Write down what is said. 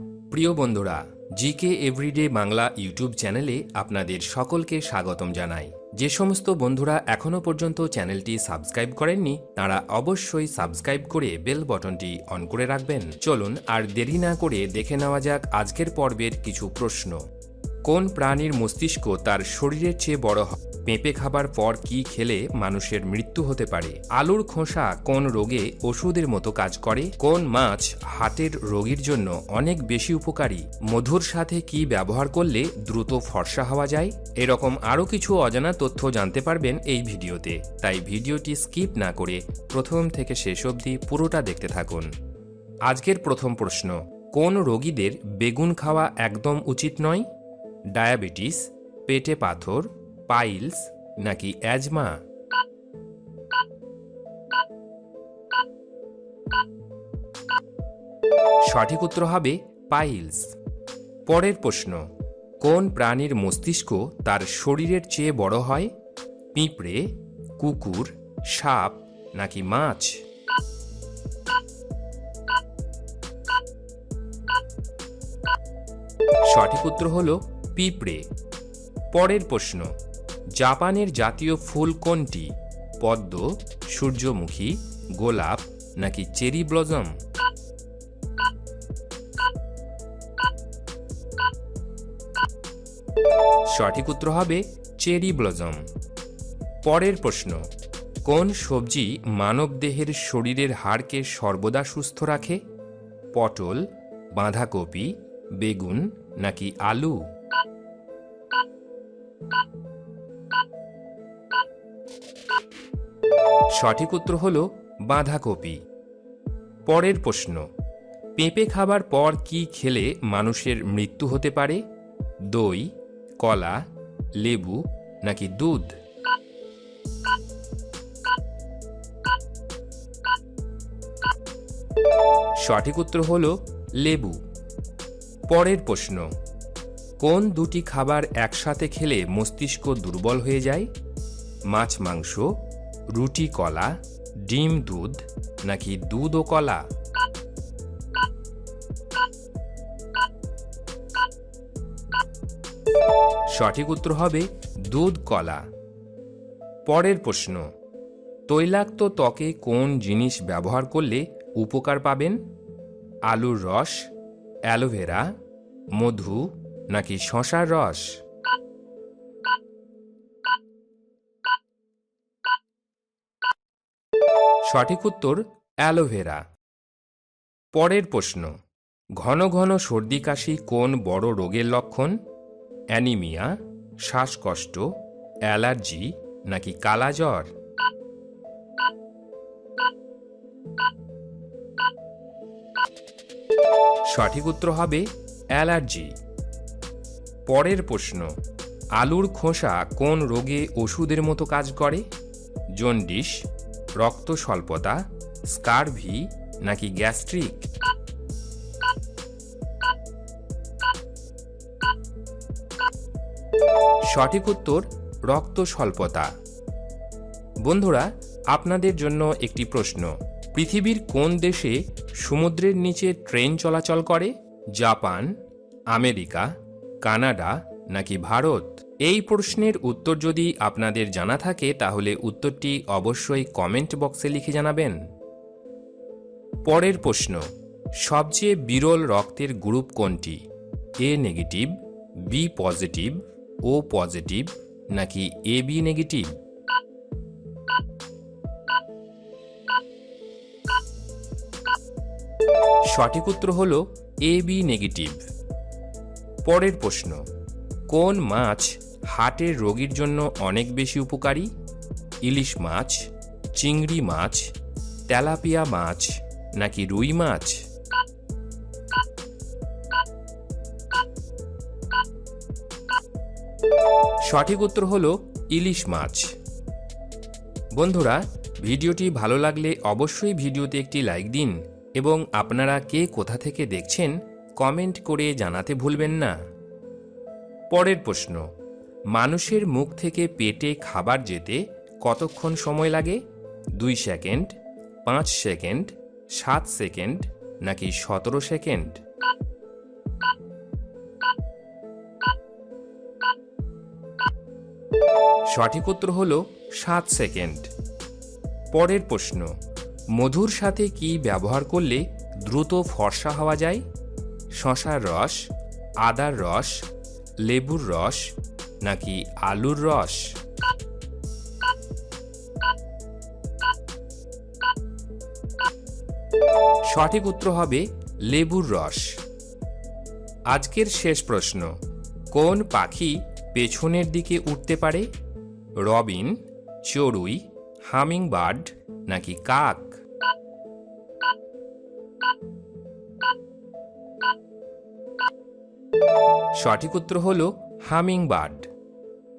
প্রিয় বন্ধুরা GK everyday Bangla YouTube চ্যানেলে আপনাদের সকলকে স্বাগতম জানাই। যে সমস্ত বন্ধুরা এখনও পর্যন্ত চ্যানেলটি সাবস্ক্রাইব করেননি, তারা অবশ্যই সাবস্ক্রাইব করে বেল বটনটি অন করে রাখবেন। চলুন আর দেরি না করে দেখে নেওয়া যাক আজকের পর্বের কিছু প্রশ্ন। কোন প্রাণীর মস্তিষ্ক তার শরীরের চেয়ে বড় হয়? পেঁপে খাবার পর কি খেলে মানুষের মৃত্যু হতে পারে? আলুর খোসা কোন রোগে ওষুধের মতো কাজ করে? কোন মাছ হার্টের রোগীর জন্য অনেক বেশি উপকারী? মধুর সাথে কি ব্যবহার করলে দ্রুত ফর্সা হওয়া যায়? এরকম আরও কিছু অজানা তথ্য জানতে পারবেন এই ভিডিওতে। তাই ভিডিওটি স্কিপ না করে প্রথম থেকে শেষ অবধি পুরোটা দেখতে থাকুন। আজকের প্রথম প্রশ্ন, কোন রোগীদের বেগুন খাওয়া একদম উচিত নয়? ডায়াবেটিস, পেটে পাথর পাইলস নাকি অ্যাজমা? সঠিক উত্তর হবে পাইলস। পরের প্রশ্ন, কোন প্রাণীর মস্তিষ্ক তার শরীরের চেয়ে বড় হয়? পিঁপড়ে, কুকুর, সাপ নাকি মাছ? সঠিক উত্তর হল পিঁপড়ে। পরের প্রশ্ন জাপানের জাতীয় ফুল কোনটি? পদ্ম, সূর্যমুখী, গোলাপ, নাকি চেরি ব্লজম সঠিক উত্তর হবে চেরি ব্লজম পরের প্রশ্ন, কোন সবজি মানবদেহের শরীরের হাড়কে সর্বদা সুস্থ রাখে? পটল, বাঁধাকপি, বেগুন, নাকি আলু? সঠিক উত্তর হল বাঁধাকপি। পরের প্রশ্ন, পেঁপে খাবার পর কি খেলে মানুষের মৃত্যু হতে পারে? দই, কলা, লেবু নাকি দুধ? সঠিক উত্তর হল লেবু। পরের প্রশ্ন, কোন দুটি খাবার একসাথে খেলে মস্তিষ্ক দুর্বল হয়ে যায়? মাছ, মাংস রুটি কলা, ডিম দুধ, নাকি দুধ ও কলা? সঠিক উত্তর হবে দুধ কলা। পরের প্রশ্ন, তৈলাক্ত ত্বকে কোন জিনিস ব্যবহার করলে উপকার পাবেন? আলুর রস, অ্যালোভেরা, মধু, নাকি শশার রস? সঠিক উত্তর অ্যালোভেরা পরের প্রশ্ন, ঘন ঘন সর্দি কাশি কোন বড় রোগের লক্ষণ? অ্যানিমিয়া, শ্বাসকষ্ট, অ্যালার্জি নাকি কালাজ্বর সঠিক উত্তর হবে, অ্যালার্জি। পরের প্রশ্ন, আলুর খোসা কোন রোগে ওষুধের মতো কাজ করে? জন্ডিস রক্ত স্বল্পতা স্কারভি নাকি গ্যাস্ট্রিক সঠিক উত্তর, রক্ত স্বল্পতা। বন্ধুরা, আপনাদের জন্য একটি প্রশ্ন। পৃথিবীর কোন দেশে সমুদ্রের নিচে ট্রেন চলাচল করে? জাপান, আমেরিকা, কানাডা, নাকি ভারত? এই প্রশ্নের উত্তর যদি আপনাদের জানা থাকে, তাহলে উত্তরটি অবশ্যই কমেন্ট বক্সে লিখে জানাবেন। পরের প্রশ্ন, সবচেয়ে বিরল রক্তের গ্রুপ কোনটি? A negative B positive O positive নাকি এ বি নেগেটিভ সঠিক উত্তর হল এ বি নেগেটিভ পরের প্রশ্ন কোন মাছ হার্টের রোগীর জন্য অনেক বেশি উপকারী? ইলিশ মাছ, চিংড়ি মাছ, তেলাপিয়া মাছ নাকি রুই মাছ? সঠিক উত্তর হল ইলিশ মাছ। বন্ধুরা, ভিডিওটি ভালো লাগলে অবশ্যই ভিডিওতে একটি লাইক দিন এবং আপনারা কে কোথা থেকে দেখছেন কমেন্ট করে জানাতে ভুলবেন না। পরের প্রশ্ন, মানুষের মুখ থেকে পেটে খাবার যেতে কতক্ষণ সময় লাগে? দুই সেকেন্ড, পাঁচ সেকেন্ড, সাত সেকেন্ড, নাকি সতেরো সেকেন্ড? সঠিক উত্তর হল সাত সেকেন্ড। পরের প্রশ্ন, মধুর সাথে কি ব্যবহার করলে দ্রুত ফর্সা হওয়া যায়? শশার রস, আদার রস লেবুর রস নাকি আলুর রস? সঠিক উত্তর হবে লেবুর রস। আজকের শেষ প্রশ্ন, কোন পাখি পেছনের দিকে উঠতে পারে? রবিন, চড়ুই হামিং বার্ড নাকি কাক? সঠিক উত্তর হল হামিং বার্ড